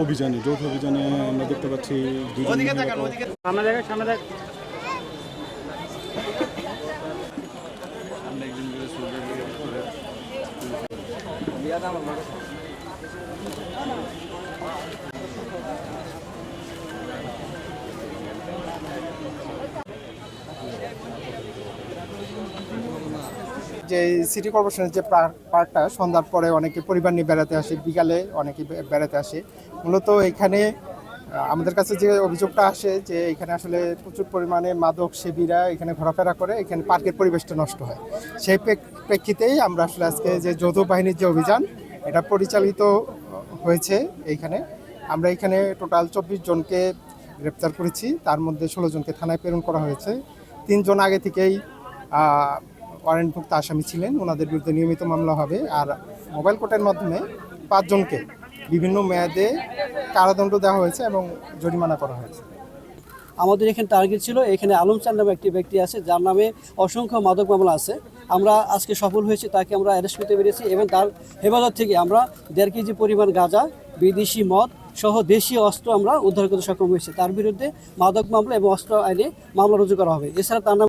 অভিযানে যৌথ অভিযানে আমরা দেখতে পাচ্ছি দুজন যে সিটি কর্পোরেশনের যে পার্ক- পার্কটা সন্ধ্যার পরে অনেকে পরিবার নিয়ে বেড়াতে আসে, বিকালে অনেকে বেড়াতে আসে। মূলত এখানে আমাদের কাছে যে অভিযোগটা আসে যে এখানে আসলে প্রচুর পরিমাণে মাদক সেবীরা এখানে ঘোরাফেরা করে, এখানে পার্কের পরিবেশটা নষ্ট হয়। সেই প্রেক্ষিতেই আমরা আসলে আজকে যে যৌথ বাহিনীর যে অভিযান, এটা পরিচালিত হয়েছে এইখানে আমরা এখানে টোটাল চব্বিশ জনকে গ্রেপ্তার করেছি। তার মধ্যে ষোলো জনকে থানায় প্রেরণ করা হয়েছে। তিনজন আগে থেকেই ওয়ারেন্টভুক্ত আসামি ছিলেন। ওনাদের বিরুদ্ধে নিয়মিত মামলা হবে। আর মোবাইল কোর্টের মাধ্যমে পাঁচজনকে বিভিন্ন মেয়াদে কারাদণ্ড দেওয়া হয়েছে এবং জরিমানা করা হয়েছে। আমাদের এখানে টার্গেট ছিল, এখানে আলম চান নামে একটি ব্যক্তি আছে, যার নামে অসংখ্য মাদক মামলা আছে। আমরা আজকে সফল হয়েছি, তাকে আমরা অ্যারেস্ট করতে পেরেছি এবং তার হেফাজত থেকে আমরা দেড় কেজি পরিমাণ গাঁজা, বিদেশি মদ সহ দেশীয় অস্ত্র আমরা উদ্ধার করতে সক্ষম হয়েছি। তার বিরুদ্ধে মাদক মামলা এবং অস্ত্র আইনে মামলা রুজু করা হবে। এছাড়া তার নামে